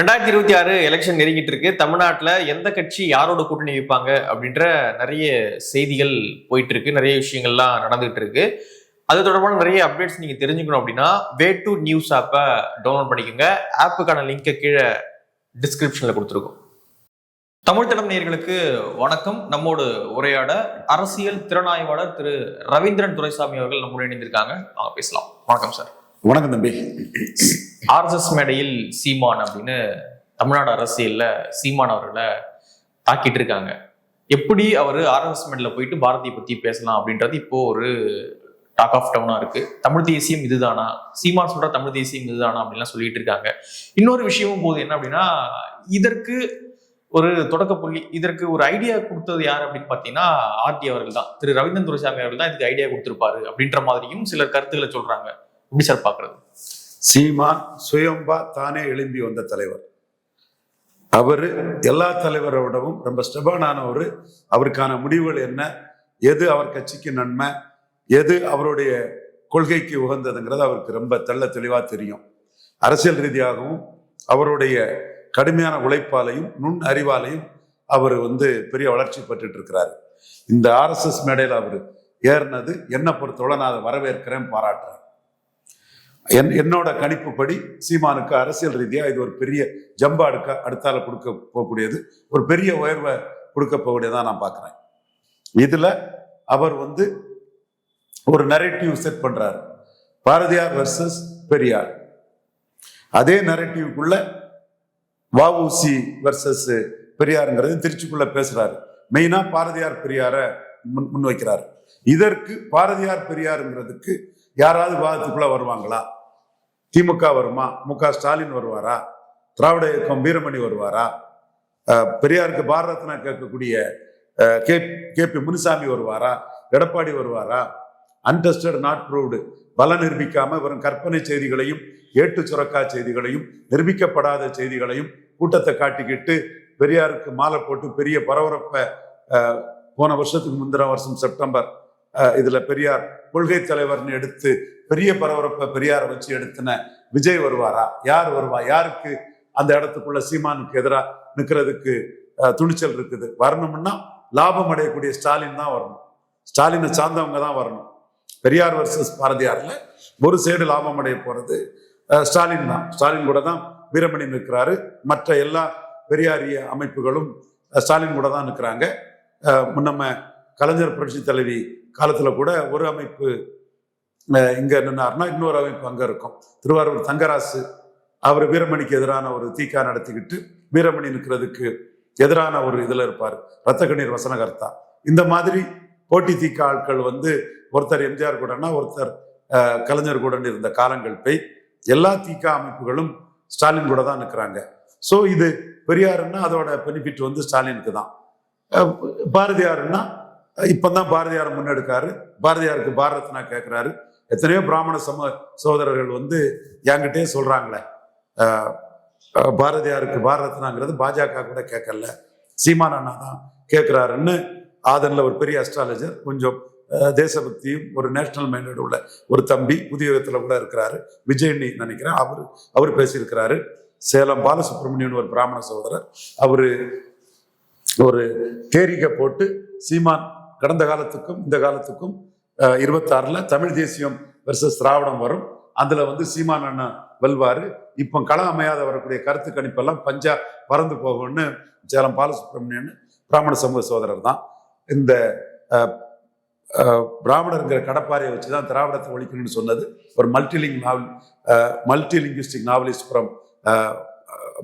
ரெண்டாயிரத்தி இருபத்தி ஆறு எலெக்ஷன் நெருங்கிட்டு இருக்கு. தமிழ்நாட்டில் எந்த கட்சி யாரோட கூட்டணி வைப்பாங்க அப்படின்ற நிறைய செய்திகள் போயிட்டு இருக்கு. நிறைய விஷயங்கள்லாம் நடந்துகிட்டு இருக்கு. அது தொடர்பான நிறைய அப்டேட்ஸ் நீங்க தெரிஞ்சுக்கணும் அப்படின்னா வே டு நியூஸ் ஆப்பை டவுன்லோட் பண்ணிக்கோங்க. ஆப்புக்கான லிங்கை கீழே டிஸ்கிரிப்ஷன்ல கொடுத்துருக்கோம். தமிழ் தடம் நேர்களுக்கு வணக்கம். நம்மோடு உரையாட அரசியல் திறனாய்வாளர் திரு ரவீந்திரன் துரைசாமி அவர்கள் நம்மோடு இணைந்திருக்காங்க. வாங்க பேசலாம். வணக்கம் சார். வணக்கம் தம்பி. ஆர்எஸ்எஸ் மேடையில் சீமான் அப்படின்னு தமிழ்நாடு அரசியல்ல சீமான் அவர்களை தாக்கிட்டு இருக்காங்க. எப்படி அவர் ஆர்எஸ்எஸ் மேடையில் போயிட்டு பாரதியை பத்தி பேசலாம் அப்படின்றது இப்போ ஒரு டாக் ஆஃப் டவுனா இருக்கு. தமிழ் தேசியம் இதுதானா? சீமான் சொல்ற தமிழ் தேசியம் இதுதானா அப்படின்லாம் சொல்லிட்டு இருக்காங்க. இன்னொரு விஷயமும் போது என்ன அப்படின்னா இதற்கு ஒரு தொடக்க புள்ளி இதற்கு ஒரு ஐடியா கொடுத்தது யார் அப்படின்னு பார்த்தீங்கன்னா ஆர்டி அவர்கள் தான். திரு. ரவீந்திரன் துரைசாமி அவர்கள் தான் இதுக்கு ஐடியா கொடுத்துருப்பாரு அப்படின்ற மாதிரியும் சிலர் கருத்துக்களை சொல்றாங்க. எப்படி சார் பாக்குறது? சீமான் சுயம்பா தானே எழும்பி வந்த தலைவர். அவர் எல்லா தலைவரோடவும் ரொம்ப ஸ்டெபானானவர். அவருக்கான முடிவுகள் என்ன? எது அவர் கட்சிக்கு நன்மை? எது அவருடைய கொள்கைக்கு உகந்ததுங்கிறது அவருக்கு ரொம்ப தெள்ள தெளிவாக தெரியும். அரசியல் ரீதியாகவும் அவருடைய கடுமையான உழைப்பாலையும் நுண் அறிவாலையும் அவர் வந்து பெரிய வளர்ச்சி பெற்றுட்டு இருக்கிறாரு. இந்த ஆர்எஸ்எஸ் மேடையில் அவர் ஏறினது என்னை பொறுத்தவரை நான் அதை வரவேற்கிறேன் பாராட்டுறேன். என் என்னோட கணிப்புப்படி சீமானுக்கு அரசியல் ரீதியா இது ஒரு பெரிய ஜம்பா அடுக்க அடுத்தால கொடுக்க போகக்கூடியது. ஒரு பெரிய உயர்வை கொடுக்க போகக்கூடியதாக நான் பார்க்குறேன். இதுல அவர் வந்து ஒரு நரேட்டிவ் செட் பண்றாரு. பாரதியார் வர்சஸ் பெரியார். அதே நரேட்டிவ்க்குள்ள வஉசி வர்சஸ் பெரியாருங்கிறது திருச்சிக்குள்ள பேசுறாரு. மெயினா பாரதியார் பெரியார முன் முன்வைக்கிறார். இதற்கு பாரதியார் பெரியாருங்கிறதுக்கு யாராவது வாதத்துக்குள்ள வருவாங்களா? திமுக வருமா? மு க ஸ்டாலின் வருவாரா? திராவிட இயக்கம் வீரமணி வருவாரா? பெரியாருக்கு பாரத ரத்னா கேட்கக்கூடிய கே கே பி முனுசாமி வருவாரா? எடப்பாடி வருவாரா? அன்டெஸ்டட் நாட் ப்ரூவ்டு பல நிரூபிக்காம வெறும் கற்பனை செய்திகளையும் ஏட்டு சுரக்கா செய்திகளையும் நிரூபிக்கப்படாத செய்திகளையும் கூட்டத்தை காட்டிக்கிட்டு பெரியாருக்கு மாலை போட்டு பெரிய பரபரப்பை போன வருஷத்துக்கு முந்தின வருஷம் செப்டம்பர் இதுல பெரியார் கொள்கை தலைவர்னு எடுத்து பெரிய பரபரப்பை பெரியாரை வச்சு எடுத்தின விஜய் வருவாரா? யார் வருவா? யாருக்கு அந்த இடத்துக்குள்ள சீமானுக்கு எதிராக நிற்கிறதுக்கு துணிச்சல் இருக்குது? வரணும்னா லாபம் அடையக்கூடிய ஸ்டாலின் தான் வரணும். ஸ்டாலினை சார்ந்தவங்க தான் வரணும். பெரியார் வர்சஸ் பாரதியாரில் ஒரு சைடு லாபம் அடைய போகிறது ஸ்டாலின் தான். ஸ்டாலின் கூட தான் வீரமணி நிற்கிறாரு. மற்ற எல்லா பெரியாரிய அமைப்புகளும் ஸ்டாலின் கூட தான் நிற்கிறாங்க. அஹ், நம்ம கலைஞர் புரட்சி தலைவி காலத்தில் கூட ஒரு அமைப்பு இங்கே நின்னார்னா இன்னொரு அமைப்பு அங்கே இருக்கும். திருவாரூர் தங்கராசு அவர் வீரமணிக்கு எதிரான ஒரு தீக்கா நடத்திக்கிட்டு வீரமணி நிற்கிறதுக்கு எதிரான ஒரு இதில் இருப்பார். ரத்த கண்ணீர் வசனகர்த்தா. இந்த மாதிரி போட்டி தீக்க ஆட்கள் வந்து ஒருத்தர் எம்ஜிஆர் கூடனா ஒருத்தர் கலைஞர் கூட இருந்த காலங்கள் போய் எல்லா தீக்கா அமைப்புகளும் ஸ்டாலின் கூட தான் நிற்கிறாங்க ஸோ இது பெரியாருன்னா அதோட பெனிஃபிட் வந்து ஸ்டாலினுக்கு தான். பாரதியாருன்னா இப்போ தான் பாரதியார் முன்னெடுக்காரு. பாரதியாருக்கு பாரத்னா கேட்குறாரு எத்தனையோ பிராமண சம சகோதரர்கள் வந்து என்கிட்டயே சொல்றாங்களே. பாரதியாருக்கு பாரத்னாங்கிறது பாஜக கூட கேட்கல. சீமான் அண்ணா தான் கேட்குறாருன்னு ஆதனில் ஒரு பெரிய அஸ்ட்ராலஜர் கொஞ்சம் தேசபக்தியும் ஒரு நேஷனல் மைண்டட் உள்ள ஒரு தம்பி புதிய கூட இருக்கிறாரு. விஜய்னி நினைக்கிறேன். அவர் அவர் பேசியிருக்கிறாரு. சேலம் பாலசுப்ரமணியன் ஒரு பிராமண சகோதரர். அவரு ஒரு தேரிக்கை போட்டு சீமான் கடந்த காலத்துக்கும் இந்த காலத்துக்கும் இருபத்தாறில் தமிழ் தேசியம் வெர்சஸ் திராவிடம் வரும். அதில் வந்து சீமான் அண்ணா வெல்வாரு. இப்போ களம் அமையாத வரக்கூடிய கருத்து கணிப்பெல்லாம் பஞ்சா பறந்து போகும்னு சேலம் பாலசுப்ரமணியன் பிராமண சமூக சோதரர் தான். இந்த பிராமணருங்கிற கடப்பாறையை வச்சு தான் திராவிடத்தை ஒழிக்கணும்னு சொன்னது. ஒரு multilingual novel multi linguistic novelist from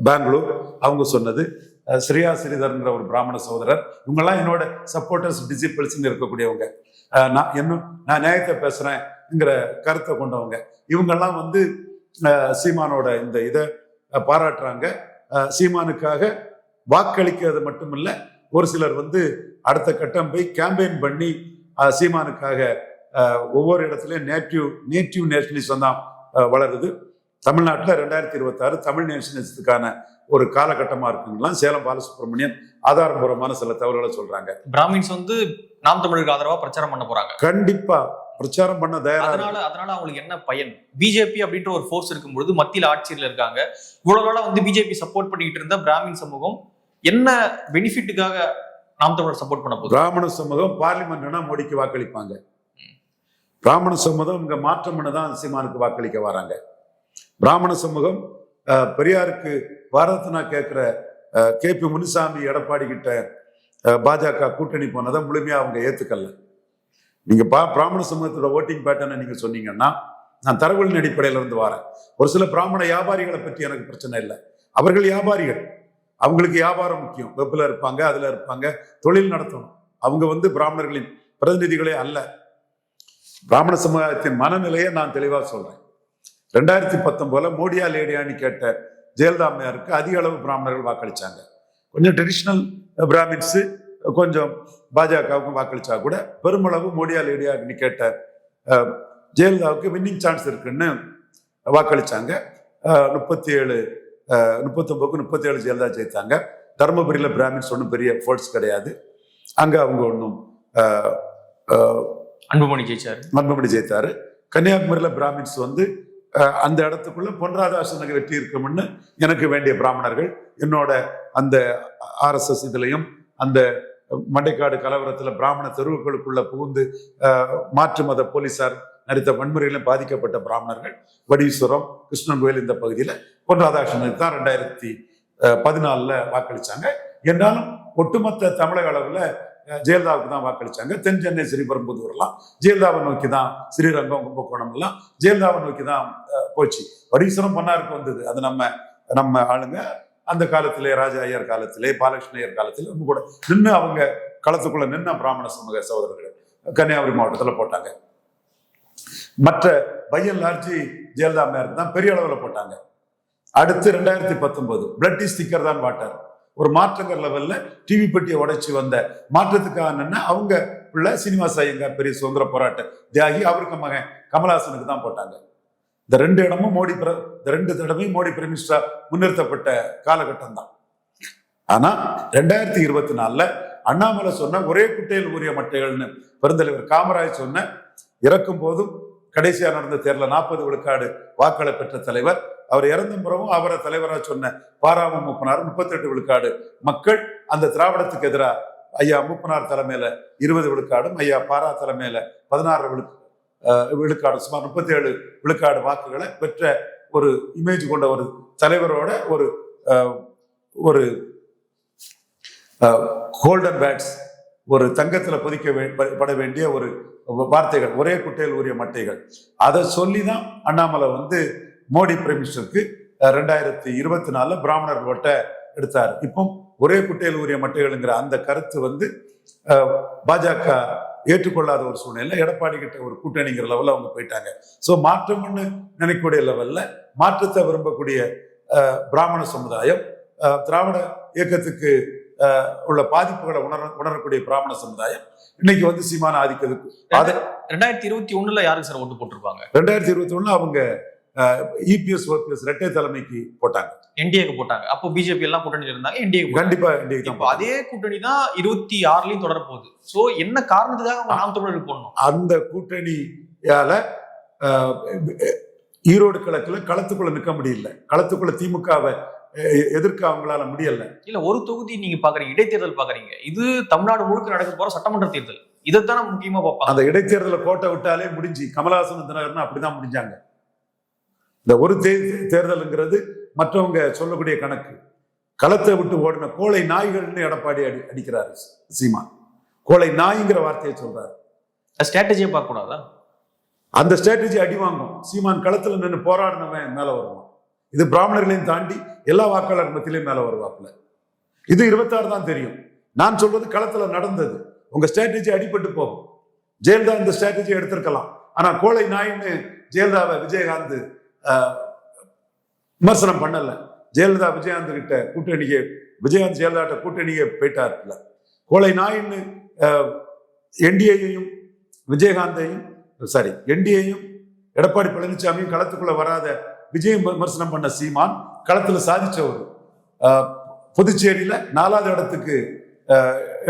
Bengaluru. அவங்க சொன்னது. ஸ்ரீயா ஸ்ரீதர்ன்ற ஒரு பிராமண சகோதரர். இவங்கெல்லாம் என்னோட சப்போர்ட்டர்ஸ் டிசிபிள்ஸ்ன்னு இருக்கக்கூடியவங்க. நான் இன்னும் நான் நியாயத்தை பேசுறேன்ங்கிற கருத்தை கொண்டவங்க. இவங்கெல்லாம் வந்து சீமானோட இந்த இதை பாராட்டுறாங்க. சீமானுக்காக வாக்களிக்கிறது மட்டும் ஒரு சிலர் வந்து அடுத்த கட்டம் போய் கேம்பெயின் பண்ணி சீமானுக்காக ஒவ்வொரு இடத்துலையும் நேட்டிவ் நேட்டிவ் நேஷனலிசம் தான் வளருது. தமிழ்நாட்டில் ரெண்டாயிரத்தி இருபத்தாறு தமிழ் நேஷனலிசத்துக்கான ஒரு காலகட்டமா இருக்குங்களாம் சேலம் பாலசுப்ரமணியன் ஆதாரபூர்வமான சில தகவல்களை சொல்றாங்க. பிராமின்ஸ் வந்து நாம் தமிழருக்கு ஆதரவா பிரச்சாரம் பண்ண போறாங்க. கண்டிப்பா பிரச்சாரம் பண்ண தயாரா அதனால அதனால அவங்களுக்கு என்ன பயன்? பிஜேபி அப்படின்ற ஒரு ஃபோர்ஸ் இருக்கும்பொழுது மத்தியில் ஆட்சியில் இருக்காங்க. இவ்வளவு நாளா வந்து பிஜேபி சப்போர்ட் பண்ணிட்டு இருந்த பிராமின் சமூகம் என்ன பெனிஃபிட்டுக்காக நாம் தமிழர் சப்போர்ட் பண்ண போகுது? பிராமண சமூகம் பார்லிமெண்ட்னா மோடிக்கு வாக்களிப்பாங்க. பிராமண சமூகம் இங்க மாற்றம் தான் சீமானுக்கு வாக்களிக்க வராங்க. பிராமண சமூகம் அஹ், பெரியாருக்கு கேட்குற கே. பி. முனுசாமி எடப்பாடி கிட்ட பாஜக கூட்டணி போனதை முழுமையாக அவங்க ஏற்றுக்கல நீங்கள் பா பிராமண சமூகத்தோட ஓட்டிங் பேட்டர்னை நீங்கள் சொன்னீங்கன்னா நான் தரவுகளின் அடிப்படையில இருந்து வரேன். ஒரு சில பிராமண வியாபாரிகளை பற்றி எனக்கு பிரச்சனை இல்லை. அவர்கள் வியாபாரிகள். அவங்களுக்கு வியாபாரம் முக்கியம். வெப்பில் இருப்பாங்க அதில் இருப்பாங்க தொழில் நடத்தணும். அவங்க வந்து பிராமணர்களின் பிரதிநிதிகளே அல்ல. பிராமண சமுதாயத்தின் மனநிலையை நான் தெளிவாக சொல்றேன். ரெண்டாயிரத்தி பத்தொன்பதுல மோடியா லேடியான்னு கேட்ட ஜெயலலிதா அம்மையாருக்கு அதிக அளவு பிராமணர்கள் வாக்களிச்சாங்க. கொஞ்சம் ட்ரெடிஷ்னல் பிராமின்ஸ் கொஞ்சம் பாஜகவுக்கும் வாக்களிச்சா கூட பெருமளவு மோடியா லேடியான்னு கேட்ட ஜெயலலிதாவுக்கு வின்னிங் சான்ஸ் இருக்குன்னு வாக்களிச்சாங்க. முப்பத்தி ஏழு முப்பத்தொம்பதுக்கு முப்பத்தி ஏழு ஜெயலலிதா ஜெயித்தாங்க. தருமபுரியில் பிராமின்ஸ் ஒன்றும் பெரிய ஃபோர்ஸ் கிடையாது. அங்கே அவங்க ஒன்றும் அன்புமணி ஜெயிச்சாரு. மன்மபடி ஜெயித்தாரு. கன்னியாகுமரியில் பிராமின்ஸ் வந்து அந்த இடத்துக்குள்ள பொன் ராதாகிருஷ்ணனுக்கு வெற்றி இருக்கும்னு எனக்கு வேண்டிய பிராமணர்கள் என்னோட அந்த ஆர்எஸ்எஸ் இதுலையும் அந்த மண்டைக்காடு கலவரத்தில் பிராமண தெருவுகளுக்குள்ள புகுந்து மாற்று மத போலீசார் நடித்த வன்முறையிலும் பாதிக்கப்பட்ட பிராமணர்கள் வடீஸ்வரம் கிருஷ்ணன் கோயில் இந்த பகுதியில் பொன் ராதாகிருஷ்ணனுக்கு தான் ரெண்டாயிரத்தி பதினாலில் வாக்களிச்சாங்க. என்றாலும் ஒட்டுமொத்த தமிழக அளவில் ஜெயலலிதாவுக்கு தான் வாக்களிச்சாங்க. தென் சென்னை ஸ்ரீபெரும்புதூர்லாம் ஜெயலலிதாவை நோக்கி தான் ஸ்ரீரங்கம் கும்பகோணம் எல்லாம் ஜெயலலிதாவை நோக்கி தான் போச்சு. வடீஸ்வரம் பொன்னாருக்கு வந்தது. அது நம்ம நம்ம ஆளுங்க. அந்த காலத்திலே ராஜா ஐயர் காலத்திலே பாலகிருஷ்ண ஐயர் காலத்திலே நம்ம கூட நின்று அவங்க களத்துக்குள்ள நின்ன பிராமண சமூக சகோதரர்கள் கன்னியாகுமரி மாவட்டத்துல போட்டாங்க. மற்ற பையன் லார்ஜி ஜெயலலிதா அம்மையாருக்கு தான் பெரிய அளவில் போட்டாங்க. அடுத்து ரெண்டாயிரத்தி பத்தொன்பது பிளட் ஸ்டிக்கர் தான் வாட்டார். ஒரு மாற்றங்கள் லெவல்ல டிவி பெட்டியை உடைச்சி வந்த. மாற்றத்துக்காக என்னன்னா அவங்க பிள்ளை சீனிவாச ஐயங்கார் பெரிய சுதந்திர போராட்ட தியாகி அவருக்கு மகன் கமலஹாசனுக்கு தான் போட்டாங்க. இந்த ரெண்டு இடமும் மோடி பிர- இந்த ரெண்டு தடவையும் மோடி பிரைம் மினிஸ்டரா முன்னிறுத்தப்பட்ட காலகட்டம் தான். ஆனா ரெண்டாயிரத்தி இருபத்தி நாலுல அண்ணாமலை சொன்ன ஒரே குட்டையில் ஊரிய மட்டைகள்னு பெருந்தலைவர் காமராஜ் சொன்ன இறக்கும் போதும் கடைசியா நடந்த தேர்தல நாற்பது விழுக்காடு வாக்களை பெற்ற தலைவர் அவர் இறந்த பிறகும் அவரை தலைவராக சொன்ன பாராம மூப்பனார் முப்பத்தெட்டு விழுக்காடு. மக்கள் அந்த திராவிடத்துக்கு எதிராக ஐயா மூப்பனார் தலைமையில இருபது விழுக்காடும் ஐயா பாரா தலைமையில பதினாறு விழு விழுக்காடு சுமார் முப்பத்தி ஏழு விழுக்காடு வாக்குகளை பெற்ற ஒரு இமேஜ் கொண்ட ஒரு தலைவரோட ஒரு ஒரு கோல்டன் பேட்ஸ் ஒரு தங்கத்தில் பொதிக்க பட வேண்டிய ஒரு வார்த்தைகள் ஒரே குட்டையில் உரிய மட்டைகள். அதை சொல்லி தான் அண்ணாமலை வந்து மோடி பிரைம் மினிஸ்டருக்கு அஹ், ரெண்டாயிரத்தி இருபத்தி நாலுல பிராமணர் ஓட்டை எடுத்தார். இப்போ ஒரே குட்டையில் உரிய மட்டைகள்ங்கிற அந்த கருத்து வந்து பாஜக ஏற்றுக்கொள்ளாத ஒரு சூழ்நிலை எடப்பாடி கிட்ட ஒரு கூட்டணிங்கிற லெவல்ல அவங்க போயிட்டாங்க. ஸோ மாற்றம்னு நினைக்கக்கூடிய லெவல்ல மாற்றத்தை விரும்பக்கூடிய பிராமண சமுதாயம் திராவிட இயக்கத்துக்கு உள்ள பாதிப்புகளை உணர உணரக்கூடிய பிராமண சமுதாயம் இன்னைக்கு வந்து சீமான ஆதிக்கத்துக்கு அது ரெண்டாயிரத்தி இருபத்தி ஒண்ணுல யாருக்கு சார் ஓட்டு போட்டிருப்பாங்க? ரெண்டாயிரத்தி இருபத்தி ஒண்ணுல அவங்க இபிஎஸ் ஓபிஎஸ் இரட்டை தலைமைக்கு போட்டாங்க. என்டிஏக்கு போட்டாங்க. அப்போ பிஜேபி எல்லாம் கூட்டணியில் இருந்தாங்க. என்டிஏக்கு கண்டிப்பா தான் இப்போ அதே கூட்டணி தான் இருபத்தி ஆறுலயும் தொடர போகுது. சோ என்ன காரணத்துக்காக அவங்க நாம் தமிழருக்கு போடணும்? அந்த கூட்டணியால ஈரோடு கிழக்குல களத்துக்குள்ள நிக்க முடியல. களத்துக்குள்ள திமுகவை எதிர்க்க அவங்களால முடியல. இல்ல ஒரு தொகுதி நீங்க பாக்குறீங்க இடைத்தேர்தல் பாக்குறீங்க. இது தமிழ்நாடு முழுக்க நடக்க போற சட்டமன்ற தேர்தல். இதைத்தானே முக்கியமா பார்ப்பாங்க. அந்த இடைத்தேர்தலை கோட்டை விட்டாலே முடிஞ்சு. கமலஹாசன் தினகரன் அப்படிதான் முடிஞ்சாங்க. இந்த ஒரு தே- தேர்தலுங்கிறது மற்றவங்க சொல்லக்கூடிய கணக்கு. களத்தை விட்டு ஓடின கோழை நாய்கள்னு எடப்பாடி அடி அடிக்கிறாரு சீமா கோழை நாய்ங்கிற வார்த்தையை சொல்றாரு. ஸ்ட்ராட்டஜியை பார்க்க கூடாதா? அந்த ஸ்ட்ராட்டஜி அடி வாங்கும். சீமான் களத்துல நின்று போராடினவன் மேல வருவான். இது பிராமணர்களையும் தாண்டி எல்லா வாக்காளர் மத்தியிலையும் மேல வருவாப்புல. இது இருபத்தாறு தான் தெரியும். நான் சொல்றது களத்துல நடந்தது. உங்க ஸ்ட்ராட்டஜி அடிபட்டு போகும். ஜெயலலிதா இந்த ஸ்ட்ராட்டஜி எடுத்திருக்கலாம். ஆனா கோழை நாயின்னு ஜெயலலிதாவை விஜயகாந்த் விமர்சனம் பண்ணல. ஜெயலலிதா விஜயகாந்த் கிட்ட கூட்டணிக்கு விஜயகாந்த் ஜெயலலிதா கூட்டணிக்கு போயிட்டார்ல கோழை நாயின்னு என்டிஏயையும் விஜயகாந்தையும் சாரி என்டிஏயும் எடப்பாடி பழனிசாமியும் களத்துக்குள்ள வராத விஜயம் விமர்சனம் பண்ண சீமான் களத்துல சாதிச்சவர். புதுச்சேரியில நாலாவது இடத்துக்கு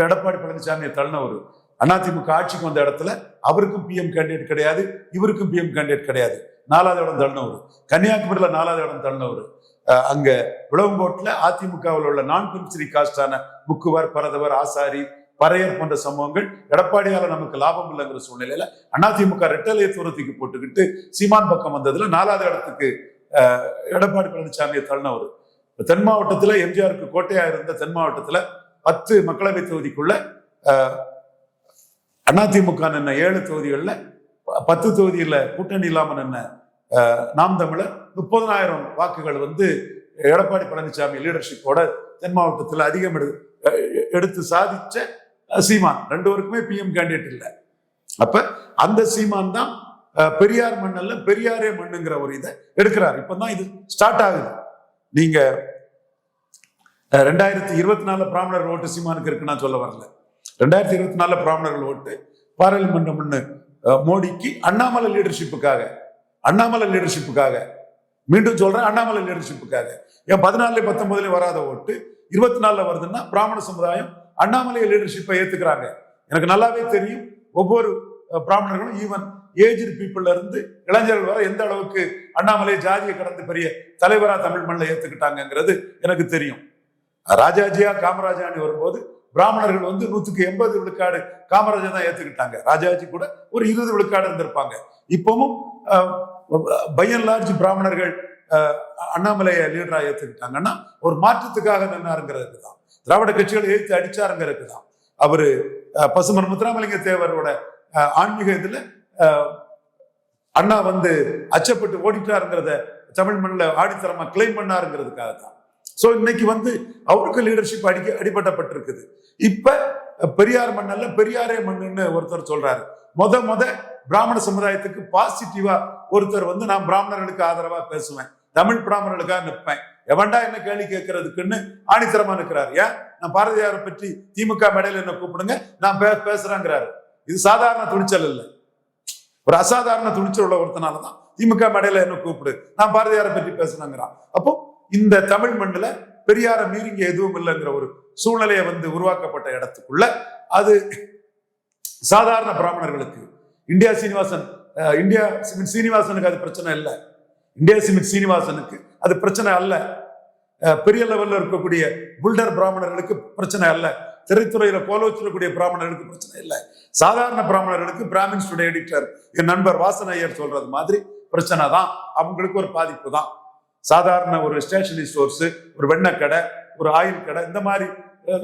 எடப்பாடி பழனிசாமியை தள்ளினவர். அதிமுக ஆட்சிக்கு வந்த இடத்துல அவருக்கும் பிஎம் கேண்டிடேட் கிடையாது இவருக்கும் பிஎம் கேண்டிடேட் கிடையாது. நாலாவது இடம் தள்ளினவர். கன்னியாகுமரியில நாலாவது இடம் தள்ளினவர். அஹ் அங்க விளவங்கோட்டில் அதிமுகவில் உள்ள நான் பிரின்சிரி காஸ்டான முக்குவர் பரதவர் ஆசாரி பறையர் போன்ற சம்பவங்கள் எடப்பாடியால நமக்கு லாபம் இல்லைங்கிற சூழ்நிலையில அதிமுக ரெட்டலையை தூரத்துக்கு போட்டுக்கிட்டு சீமான் பக்கம் வந்ததுல நாலாவது இடத்துக்கு எடப்பாடி பழனிசாமியை தள்ளினவர். தென் மாவட்டத்துல எம்ஜிஆருக்கு கோட்டையா இருந்த தென் மாவட்டத்துல பத்து மக்களவை தொகுதிக்குள்ள அதிமுக நின்ன ஏழு தொகுதிகளில் பத்து தொகுதியில் கூட்டணி இல்லாமல் நின்ன நாம் தமிழர் முப்பதனாயிரம் வாக்குகள் வந்து எடப்பாடி பழனிசாமி லீடர்ஷிப்போட தென் மாவட்டத்தில் அதிகம் எடு எடுத்து சாதிச்ச சீமான். ரெண்டு பேருக்குமே பிஎம் கேண்டிடேட் இல்லை. அப்ப அந்த சீமான் தான் பெரியார் மண்ணல்ல பெரியாரே மண்ணுங்கிற ஒரு இதை எடுக்கிறார். இப்பதான் இது ஸ்டார்ட் ஆகுது. நீங்க ரெண்டாயிரத்தி இருபத்தி நாலுல பிராமணர் ஓட்டு சீமானுக்கு இருக்குன்னா சொல்ல வரல. ரெண்டாயிரத்தி இருபத்தி நாலுல பிராமணர்கள் ஓட்டு பாராளுமன்றம்னு அஹ், மோடிக்கு அண்ணாமலை லீடர்ஷிப்புக்காக அண்ணாமலை லீடர்ஷிப்புக்காக மீண்டும் சொல்றேன் அண்ணாமலை லீடர்ஷிப்புக்காக ஏன் பதினாலுல பத்தொன்பதுல வராத ஓட்டு இருபத்தி நாலுல வருதுன்னா பிராமண சமுதாயம் அண்ணாமலை லீடர்ஷிப்பை ஏத்துக்கிறாங்க. எனக்கு நல்லாவே தெரியும் ஒவ்வொரு பிராமணர்களும் ஈவன் ஏஜ்டு பீப்புள்ல இருந்து இளைஞர்கள் வர எந்த அளவுக்கு அண்ணாமலை ஜாதியை கடந்து பெரிய தலைவரா தமிழ் மண்ணில் ஏத்துக்கிட்டாங்கிறது எனக்கு தெரியும். ராஜாஜியா காமராஜான்னு வரும்போது பிராமணர்கள் வந்து நூற்றுக்கு எண்பது விழுக்காடு காமராஜர் தான் ஏத்துக்கிட்டாங்க. ராஜாஜி கூட ஒரு இருபது விழுக்காடு இருந்திருப்பாங்க. இப்பவும் பையன் லார்ஜ் பிராமணர்கள் அஹ், அண்ணாமலையை லீடராக ஏத்துக்கிட்டாங்கன்னா ஒரு மாற்றத்துக்காக நின்னாருங்கிறதுக்கு தான். திராவிட கட்சிகளை ஏத்து அடிச்சாருங்கிறதுக்கு தான். அவரு பசுமன் முத்துராமலிங்க தேவரோட ஆன்மீக இதுல அஹ், அண்ணா வந்து அச்சப்பட்டு ஓடிட்டாருங்கிறத தமிழ் மண்ணில் ஆடித்தரமா கிளைம் பண்ணாருங்கிறதுக்காக தான் ஸோ இன்னைக்கு வந்து அவருக்கு லீடர்ஷிப் அடிக்க அடிபட்டப்பட்டிருக்குது. இப்ப பெரியார் மண்ணல்ல பெரியாரே மண்ணுன்னு ஒருத்தர் சொல்றாரு. மொத மொத பிராமண சமுதாயத்துக்கு பாசிட்டிவா ஒருத்தர் வந்து நான் பிராமணர்களுக்கு ஆதரவா பேசுவேன். தமிழ் பிராமணர்களுக்காக நிற்பேன். எவன்டா என்ன கேள்வி கேட்கறதுக்குன்னு ஆணித்தரமா நிற்கிறார். ஏன்? நான் பாரதியாரை பற்றி திமுக மேடையில் என்ன கூப்பிடுங்க? நான் பே பேசுறேங்கிறாரு. இது சாதாரண துணிச்சல் இல்லை. ஒரு அசாதாரண துணிச்சல் உள்ள ஒருத்தனால தான் திமுக மேடையில என்ன கூப்பிடு? நான் பாரதியாரை பற்றி பேசுனேங்கிறான் அப்போ இந்த தமிழ் மண்ணில் பெரியார மீறிங்க எதுவும் இல்லைங்கிற ஒரு சூழ்நிலையை வந்து உருவாக்கப்பட்ட இடத்துக்குள்ள அது சாதாரண பிராமணர்களுக்கு. இந்தியா சீனிவாசன் இந்தியா சிமிட் சீனிவாசனுக்கு அது பிரச்சனை இல்லை. இந்தியா சிமிட் சீனிவாசனுக்கு அது பிரச்சனை அல்ல. பெரிய லெவல்ல இருக்கக்கூடிய புல்டர் பிராமணர்களுக்கு பிரச்சனை அல்ல. திரைத்துறையில கோலோச்சிடக்கூடிய பிராமணர்களுக்கு பிரச்சனை இல்லை. சாதாரண பிராமணர்களுக்கு பிராமின்ஸ் எடிட்டர். என் நண்பர் வாசன் ஐயர் சொல்றது மாதிரி பிரச்சனை தான். அவங்களுக்கு ஒரு பாதிப்பு தான். சாதாரண ஒரு ஸ்டேஷனரி ஸ்டோர்ஸ் ஒரு வெண்ணக்கடை ஒரு ஆயில் கடை இந்த மாதிரி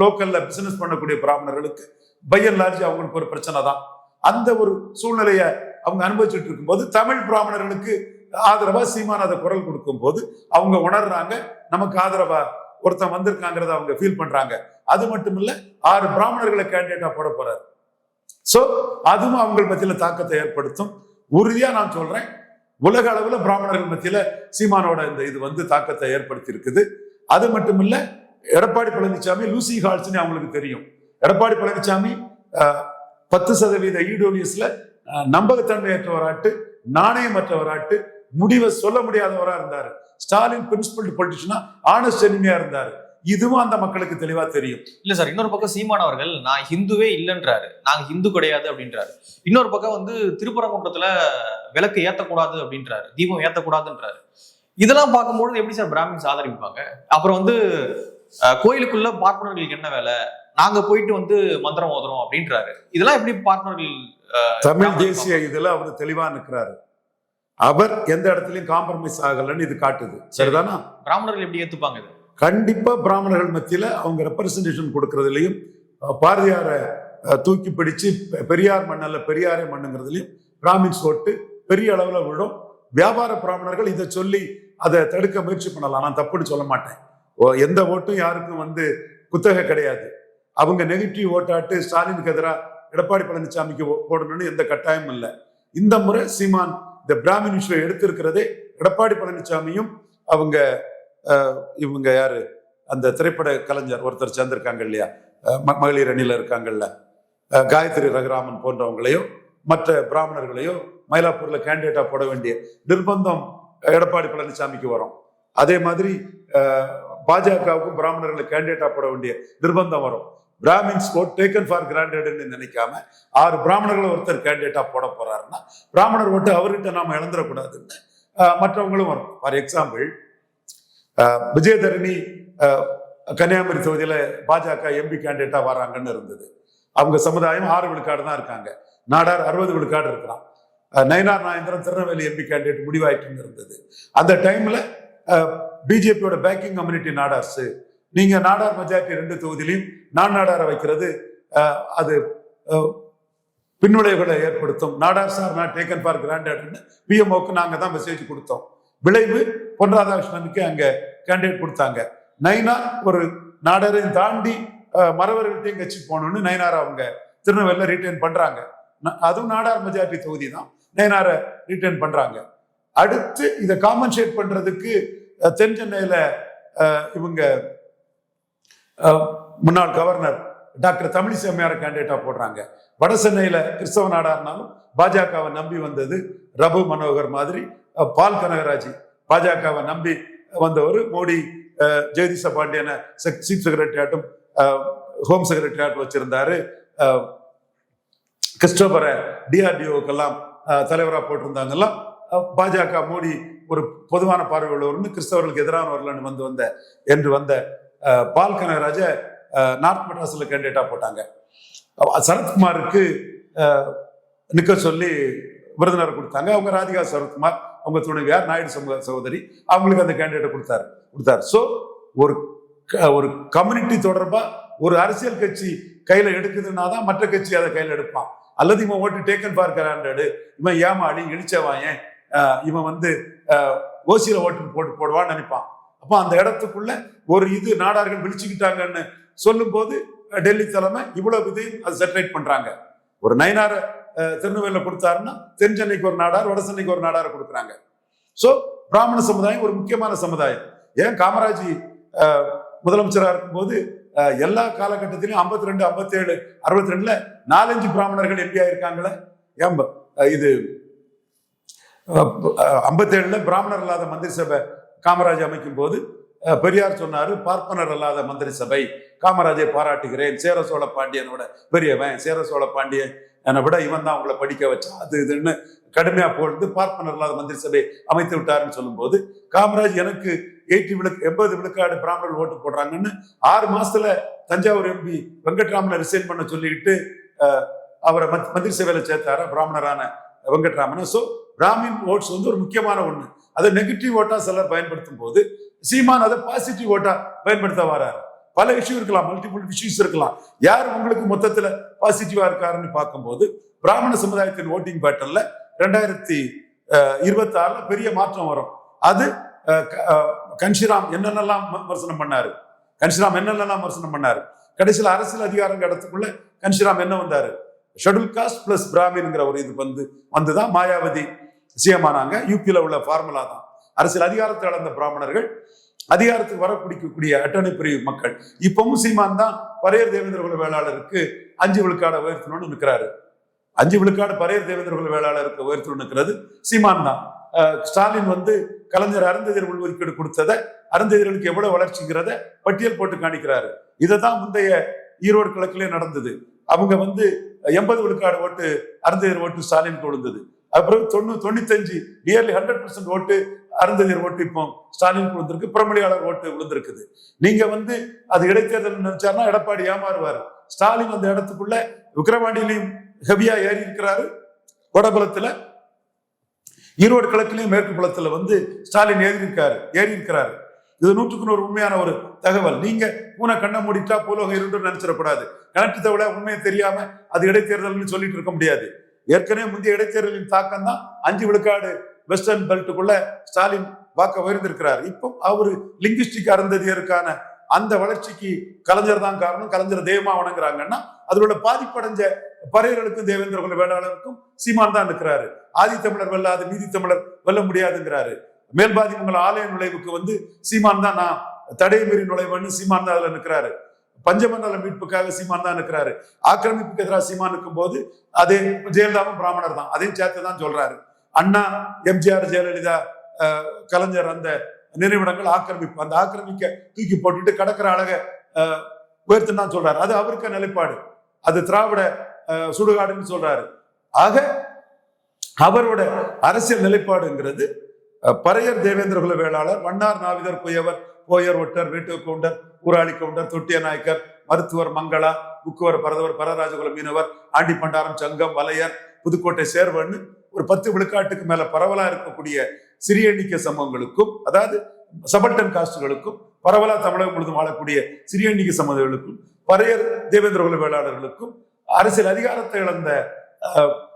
லோக்கல்ல பிசினஸ் பண்ணக்கூடிய பிராமணர்களுக்கு பையன் லார்ஜ் அவங்களுக்கு ஒரு பிரச்சனை தான். அந்த ஒரு சூழ்நிலையை அவங்க அனுபவிச்சுட்டு இருக்கும்போது தமிழ் பிராமணர்களுக்கு ஆதரவா சீமான் அதை குரல் கொடுக்கும் போது அவங்க உணர்றாங்க நமக்கு ஆதரவா ஒருத்தன் வந்திருக்காங்கிறத அவங்க ஃபீல் பண்றாங்க. அது மட்டும் இல்ல ஆறு பிராமணர்களை கேண்டிடேட்டா போட போறாரு. சோ அதுவும் அவங்க மத்தியில தாக்கத்தை ஏற்படுத்தும். உறுதியா நான் சொல்றேன் உலக அளவுல பிராமணர்கள் மத்தியில சீமானோட இந்த இது வந்து தாக்கத்தை ஏற்படுத்தி இருக்குது அது மட்டும் இல்ல எடப்பாடி பழனிசாமி லூசி ஹால்ஸ்னு அவங்களுக்கு தெரியும். எடப்பாடி பழனிசாமி பத்து சதவீத இடபிள்யூஎஸ்ல நம்பகத்தன்மையற்றவராட்டு நாணயமற்றவராட்டு முடிவை சொல்ல முடியாதவரா இருந்தாரு. ஸ்டாலின் பிரின்சிபல் பொலிட்டிஷனா ஆனஸ்ட் எனிமையா இருந்தாரு. இதுவும் அந்த மக்களுக்கு தெளிவா தெரியும். இல்ல சார் இன்னொரு பக்கம் சீமான் அவர்கள் நான் ஹிந்துவே இல்லைன்றாரு. நாங்க ஹிந்து கிடையாது அப்படின்றாரு. இன்னொரு பக்கம் வந்து திருப்பரங்குன்றத்துல விளக்கு ஏத்தக்கூடாது அப்படின்றாரு. தீபம் ஏத்தக்கூடாதுன்றாரு. இதெல்லாம் பார்க்கும்போது எப்படி சார் பிராமின்ஸ் ஆதரிப்பாங்க? அப்புறம் வந்து கோயிலுக்குள்ள பார்ப்பனர்களுக்கு என்ன வேலை? நாங்க போயிட்டு வந்து மந்திரம் ஓதுறோம் அப்படின்றாரு. இதெல்லாம் எப்படி பார்ப்பனர்கள் தமிழ் தேசிய இதுல அவர் தெளிவா நிற்கிறாரு. அவர் எந்த இடத்துலயும் காம்ப்ரமைஸ் ஆகலைன்னு இது காட்டுது. சரிதானா? பிராமணர்கள் எப்படி ஏத்துப்பாங்க இது? கண்டிப்பா பிராமணர்கள் மத்தியில அவங்க ரெப்ரசன்டேஷன் கொடுக்கறதுலயும் பாரதியாரை தூக்கி பிடிச்சு பெரியார் மண்ணல்ல பெரியாரே மண்ணுங்கிறதுலயும் பிராமின்ஸ் ஓட்டு பெரிய அளவில் விழும். வியாபார பிராமணர்கள் இதை சொல்லி அதை தடுக்க முயற்சி பண்ணலாம். நான் தப்புன்னு சொல்ல மாட்டேன். ஓ- எந்த ஓட்டும் யாருக்கும் வந்து குத்தகை கிடையாது. அவங்க நெகட்டிவ் ஓட்டாட்டு ஸ்டாலினுக்கு எதிராக எடப்பாடி பழனிசாமிக்கு போடணும்னு எந்த கட்டாயமும் இல்லை. இந்த முறை சீமான் இந்த பிராமின் விஷயம் எடுத்திருக்கிறதே எடப்பாடி பழனிசாமியும் அவங்க இவங்க யாரு? அந்த திரைப்பட கலைஞர் ஒருத்தர் சேர்ந்திருக்காங்க இல்லையா? ம- மகளிர் அணியில் இருக்காங்கல்ல. காயத்ரி ரகுராமன் போன்றவங்களையோ மற்ற பிராமணர்களையோ மயிலாப்பூர்ல கேண்டிடேட்டா போட வேண்டிய நிர்பந்தம் எடப்பாடி பழனிசாமிக்கு வரும். அதே மாதிரி பாஜகவுக்கும் பிராமணர்களை கேண்டிடேட்டா போட வேண்டிய நிர்பந்தம் வரும். பிராமின்ஸ் ஓட் டேக்கன் ஃபார் கிராண்டட்னு நினைக்காம ஆறு பிராமணர்கள் ஒருத்தர் கேண்டிடேட்டா போட போறாருன்னா பிராமணர் ஓட்டு அவர்கிட்ட நாம இழந்துடக்கூடாதுன்னு மற்றவங்களும் வரும். For example Vijayadharani ah, Kanyakumari தொகுதியில பாஜக எம்பி கேண்டிடேட்டா வராங்கன்னு இருந்தது. அவங்க சமுதாயம் ஆறு விழுக்காடு தான் இருக்காங்க. நாடார் அறுபது விழுக்காடு இருக்கிறான். நயனார் நாயந்திரம் திருநெல்வேலி எம்பி கேண்டிடேட் முடிவாயிட்டு இருந்தது அந்த டைம்ல பிஜேபியோட பேக்கிங் கம்யூனிட்டி நாடார்ஸ் நீங்க நாடார் மெஜாரிட்டி ரெண்டு தொகுதியிலையும் நான் நாடாரை வைக்கிறது அது பின்விளைவுகளை ஏற்படுத்தும். நாடார் சார் நான் டேக்கன் ஃபார் கிராண்டட்னு பிஎம்ஓக்கு நாங்க தான் மெசேஜ் கொடுத்தோம். விளைவு பொன் ராதாகிருஷ்ணனுக்கு அங்க கேண்டிடேட் கொடுத்தாங்க. நைனா ஒரு நாடரையும் தாண்டி மறவர்கள்ட்டையும் கட்சி போகணும்னு நைனார் அவங்க திருநெல்வேலியில் ரீட்டைன் பண்றாங்க. அதுவும் நாடார் மெஜாரிட்டி தொகுதி தான். நயினாரை ரீட்டைன் பண்றாங்க. அடுத்து இதை காம்பன்சேட் பண்றதுக்கு தென் சென்னையில இவங்க முன்னாள் கவர்னர் டாக்டர் தமிழிசை அம்மையார் கேண்டிடேட்டா போடுறாங்க. வட சென்னையில கிறிஸ்தவ நாடார்னாலும் பாஜகவை நம்பி வந்தது ரகு மனோகர் மாதிரி பால் கனகராஜ். பாஜகவை நம்பி வந்தவர் மோடி அஹ், ஜெகதீச பாண்டியனை சீஃப் செக்ரட்டரியாட்டும் ஹோம் செக்ரட்டரியாட்டும் வச்சிருந்தாரு. கிறிஸ்டோபரை டிஆர்டிஓக்கெல்லாம் தலைவராக போட்டிருந்தாங்கல்ல பாஜக மோடி ஒரு பொதுவான பார்வை உள்ளவர்னு கிறிஸ்தவர்களுக்கு எதிரானவர்கள்னு வந்து வந்த என்று வந்த பால் கனகராஜை நார்த் மெட்ராஸில் கேண்டிடேட்டாக போட்டாங்க. சரத்குமாருக்கு நிற்க சொல்லி விருதுநர் கொடுத்தாங்க. அவங்க ராதிகா சரத்குமார் அவங்க துணைவியார் நாயுடு சமூக சகோதரி. அவங்களுக்கு அந்த கேண்டிடேட்டை கொடுத்தாரு. கொடுத்தாரு. ஸோ ஒரு க- ஒரு கம்யூனிட்டி தொடர்பாக ஒரு அரசியல் கட்சி கையில் எடுக்குதுன்னா தான் மற்ற கட்சி அதை கையில் எடுப்பான். அல்லது இவன் ஓட்டு டேக்கன் ஃபார் கிராண்டடு இவன் ஏமாடி இழிச்சவாயன் ஏன்? இவன் வந்து ஓசியில ஓட்டு போட்டு போடுவான்னு நினைப்பான். அப்போ அந்த இடத்துக்குள்ள ஒரு இது நாடார்கள் விழிச்சுக்கிட்டாங்கன்னு சொல்லும்போது டெல்லி தலைமை இவ்வளவு இதையும் அது செட்டரேட் பண்றாங்க. ஒரு நயனார திருநெல்வேலியில் கொடுத்தாருன்னா தென் சென்னைக்கு ஒரு நாடார் வட சென்னைக்கு ஒரு நாடார கொடுக்குறாங்க. ஸோ பிராமண சமுதாயம் ஒரு முக்கியமான சமுதாயம். ஏன் காமராஜ் முதலமைச்சராக இருக்கும்போது எல்லா காலகட்டத்திலையும் ஐம்பத்தி ரெண்டு ஐம்பத்தி ஏழு அறுபத்தி ரெண்டுல நாலஞ்சு பிராமணர்கள் எம்பி ஆயிருக்காங்களே? ஏம்ப இது ஐம்பத்தேழுல பிராமணர் இல்லாத மந்திரி சபை காமராஜ் அமைக்கும் போது பெரியார் சொன்னாரு பார்ப்பனர் அல்லாத மந்திரி சபை காமராஜை பாராட்டுகிறேன். சேர சோழ பாண்டியனோட பெரியவன் சேர சோழ பாண்டியன் என்னை விட இவன் தான் உங்களை படிக்க வச்சா அது இதுன்னு கடுமையா பொழுது பார்ப்பனர் இல்லாத மந்திரி சபை அமைத்து விட்டாருன்னு சொல்லும்போது காமராஜ் எனக்கு எயிட்டி விழுக்கு எண்பது விழுக்காடு பிராமணர்கள் ஓட்டு போடுறாங்கன்னு ஆறு மாசத்துல தஞ்சாவூர் எம்பி வெங்கட்ராமனை ரிசைன் பண்ண சொல்லிட்டு அவரை மத்- மந்திரி சேவையில சேர்த்தாரா பிராமணரான வெங்கட்ராமனை. ஸோ பிராமின் ஓட்ஸ் வந்து ஒரு முக்கியமான ஒண்ணு. அதை நெகட்டிவ் ஓட்டா சிலர் பயன்படுத்தும் போது சீமான் அதை பாசிட்டிவ் ஓட்டா பயன்படுத்த வராரு. பல இஷ்யூ இருக்கலாம் மல்டிபிள் இஷ்யூஸ் இருக்கலாம். யார் உங்களுக்கு மொத்தத்துல பாசிட்டிவா இருக்காருன்னு பார்க்கும்போது பிராமண சமுதாயத்தின் ஓட்டிங் பேட்டர்ல ரெண்டாயிரத்தி இருபத்தி ஆறுல பெரிய மாற்றம் வரும். அது கன்ஷிராம் என்னென்னலாம் விமர்சனம் பண்ணாரு? கன்ஷிராம் என்னென்னலாம் விமர்சனம் பண்ணாரு? கடைசியில் அரசியல் அதிகாரம் இடத்துக்குள்ள கன்ஷிராம் என்ன வந்தாரு? ஷெடியூல் காஸ்ட் பிளஸ் பிராமின்ங்கிற ஒரு இது வந்து வந்துதான் மாயாவதி சிஎமானாங்க யூபியில் உள்ள ஃபார்முலா தான். அரசியல் அதிகாரத்தை இழந்த பிராமணர்கள் அதிகாரத்துக்கு வரக்கூடிய அட்டனை பிரிவு மக்கள். இப்பவும் சீமான் தான் பரையர் தேவேந்திரகுல வேளாளருக்கு அஞ்சு விழுக்காட உயர்த்தணும்னு நிற்கிறாரு அஞ்சு விழுக்காடு பரையர் தேவேந்திரகுல வேளாளருக்கு உயர்த்தணும்னு நிற்கிறது சீமான் தான். ஸ்டாலின் வந்து கலைஞர் அருந்ததியர் உள்ஒதுக்கீடு கொடுத்ததை அருந்ததியர்களுக்கு எவ்வளவு வளர்ச்சிங்கிறத பட்டியல் போட்டு காணிக்கிறாரு. இதை தான் முந்தைய ஈரோடு கிழக்கிலே நடந்தது. அவங்க வந்து எண்பது விழுக்காடு ஓட்டு அருந்ததியர் ஓட்டு ஸ்டாலினுக்கு விழுந்தது. அப்புறம் தொண்ணூ தொண்ணூத்தஞ்சு நியர்லி ஹண்ட்ரட் பர்சன்ட் ஓட்டு அருந்ததியர் ஓட்டு இப்போ ஸ்டாலின் விழுந்திருக்கு புறமொழியாளர் ஓட்டு விழுந்திருக்குது. நீங்க வந்து அது இடைத்தேர்தல் நினைச்சாருன்னா எடப்பாடி ஏமாறுவார். ஸ்டாலின் அந்த இடத்துக்குள்ள விக்கிரவாண்டியிலையும் ஹெவியா ஏறி இருக்கிறாரு வடபுலத்துல ஈரோடு கிழக்கிலையும் மேற்கு புலத்துல வந்து ஸ்டாலின் ஏறியிருக்காரு ஏறியிருக்கிறாரு. இது நூற்றுக்கு நூறு உண்மையான ஒரு தகவல். நீங்க பூனை கண்ணை மூடிட்டா பூலோகம் இருண்டு நினைச்சிடக்கூடாது. கணக்கு விட உண்மையை தெரியாம அது இடைத்தேர்தல்னு சொல்லிட்டு இருக்க முடியாது. ஏற்கனவே முந்தைய இடைத்தேர்தலின் தாக்கம் தான் அஞ்சு விழுக்காடு வெஸ்டர்ன் பெல்ட்டுக்குள்ள ஸ்டாலின் வாக்க உயர்ந்திருக்கிறார். இப்போ அவர் லிங்குஸ்டிக் அருந்ததியருக்கான அந்த வளர்ச்சிக்கு கலைஞர் தான் காரணம். கலைஞர் தெய்வமா வணங்குறாங்கன்னா அதோட பாதிப்படைஞ்ச பறையர்களுக்கும் தேவேந்திர குல வேளாளருக்கும் சீமான் தான் இருக்கிறாரு. ஆதித்தமிழர் தமிழர் வெல்லாது மீதி தமிழர் வெல்ல முடியாதுங்கிறாரு. மேல்பாதி உங்கள் ஆலய நுழைவுக்கு வந்து சீமான் தான் நான் தடை மீறி நுழைவேன்னு சீமான் தான் அதுல நிற்கிறாரு பஞ்சமண்டல மீட்புக்காக சீமான் தான் இருக்கிறாரு ஆக்கிரமிப்புக்கு எதிராக சீமான் இருக்கும் போது அதே ஜெயலலிதாவும் பிராமணர் தான். அதையும் சேர்த்து தான் சொல்றாரு. அண்ணா எம்ஜிஆர் ஜெயலலிதா அஹ், கலைஞர் அந்த நினைவிடங்கள் ஆக்கிரமிப்பு. அந்த ஆக்கிரமிக்க தூக்கி போட்டுட்டு கடற்கரை அழக உயர்த்து தான் சொல்றாரு. அது அவருக்கு நிலைப்பாடு. அது திராவிட சுடுகாடுன்னு சொல்றாரு. ஆக அவரோட அரசியல் நிலைப்பாடுங்கிறது பறையர் தேவேந்திர குல வேளாளர் மன்னார் நாவிதர் புயவர் போயர் ஒட்டர் வீட்டு கவுண்டர் ஊராளி கவுண்டர் தொட்டிய நாயக்கர் மருத்துவர் மங்களா முக்குவர் பரதவர் பரராஜகுல மீனவர் ஆண்டி பண்டாரம் சங்கம் வலையர் புதுக்கோட்டை சேர்வன்னு ஒரு பத்து விழுக்காட்டுக்கு மேல பரவலா இருக்கக்கூடிய சிறிய எண்ணிக்கை சமூகங்களுக்கும் அதாவது சபல்டன் காஸ்டுகளுக்கும் பரவலா தமிழகம் முழுதும் வாழக்கூடிய சிறிய எண்ணிக்கை சமூகங்களுக்கும் பறையர் தேவேந்திர குல வேளாளர்களுக்கும் அரசியல் அதிகாரத்தை இழந்த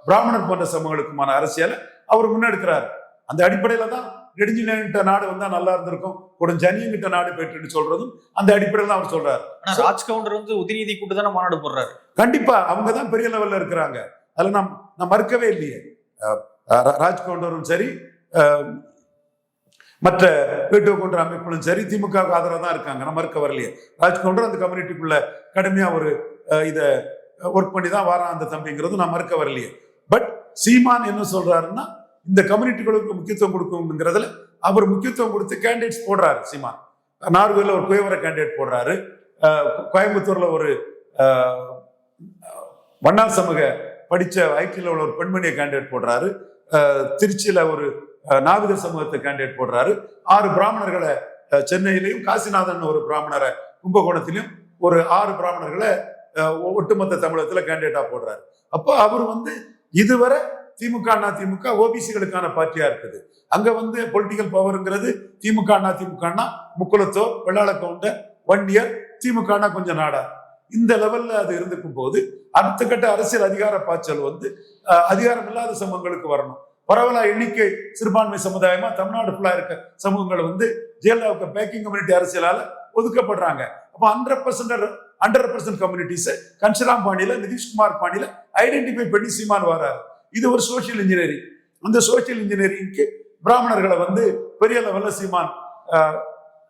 பிராமணர் போன்ற சமூகங்களுக்குமான அரசியலை அவர் முன்னெடுக்கிறார். அந்த அடிப்படையில தான் நெடுஞ்சிலிட்ட நாடு வந்தா நல்லா இருந்திருக்கும் கொடுஞ்சனியங்கிட்ட நாடு போயிட்டு சொல்றதும் அந்த அடிப்படையில தான் அவர் சொல்றாரு. ஆனா ராஜ் கவுண்டர் வந்து உதயநிதி கூட்டு தானே மாநாடு போடுறாரு. கண்டிப்பா அவங்க தான் பெரிய லெவல்ல இருக்கிறாங்க. அதுல நாம் நான் மறுக்கவே இல்லையே. ராஜ் கவுண்டரும் சரி மற்ற வீட்டு கொண்ட அமைப்புகளும் சரி திமுக ஆதரவு தான் இருக்காங்க. நான் மறுக்க வரலையே. ராஜ் கவுண்டர் அந்த கம்யூனிட்டிக்குள்ள கடுமையா ஒரு இத ஒர்க் பண்ணி தான் வாரான் அந்த தம்பிங்கிறது நான் மறுக்க வரலையே. பட் சீமான் என்ன சொல்றாருன்னா இந்த கம்யூனிட்டிகளுக்கு முக்கியத்துவம் கொடுக்கணுங்கிறதுல அவர் முக்கியத்துவம் கொடுத்து கேண்டிடேட்ஸ் போடுறாரு சீமான். நார்வேல ஒரு குயவர கேண்டிடேட் போடுறாரு. கோயம்புத்தூர்ல ஒரு வண்ணா சமூக படிச்ச ஐடியில் உள்ள ஒரு பெண்மணியை கேண்டிடேட் போடுறாரு. திருச்சியில் திருச்சியில ஒரு நாவித சமூகத்தை கேண்டிடேட் போடுறாரு. ஆறு பிராமணர்களை சென்னையிலையும் காசிநாதன் ஒரு பிராமணரை கும்பகோணத்திலையும் ஒரு ஆறு பிராமணர்களை ஒட்டுமொத்த தமிழகத்துல கேண்டிடேட்டா போடுறாரு. அப்போ அவர் வந்து இதுவரை திமுக அண்ணா திமுக ஓபிசிகளுக்கான பார்ட்டியா இருக்குது. அங்க வந்து பொலிட்டிக்கல் பவருங்கிறது திமுக அண்ணா திமுகனா முக்குலத்தோ வெள்ளாள கவுண்டர் ஒன் இயர் திமுகனா கொஞ்சம் நாடா. இந்த லெவல்ல அது இருந்துக்கும் போது அடுத்த கட்ட அரசியல் அதிகார பாய்ச்சல் வந்து அதிகாரம் இல்லாத சமூகங்களுக்கு வரணும். பரவலா எண்ணிக்கை சிறுபான்மை சமுதாயமா தமிழ்நாடு ஃபுல்லா இருக்க சமூகங்கள் வந்து ஜெயலலிதாவுக்கு பேக்கிங் கம்யூனிட்டி அரசியலால ஒதுக்கப்படுறாங்க. அப்போ hundred percent hundred percent communities Kanshiram பாணியில நிதிஷ்குமார் பாணியில ஐடென்டிஃபை பண்ணி சீமான் வராரு இது ஒரு சோஷியல் இன்ஜினியரிங் அந்த சோஷியல் இன்ஜினியரிங்க்கு பிராமணர்களை வந்து பெரிய லெவல்ல சீமான் அஹ்,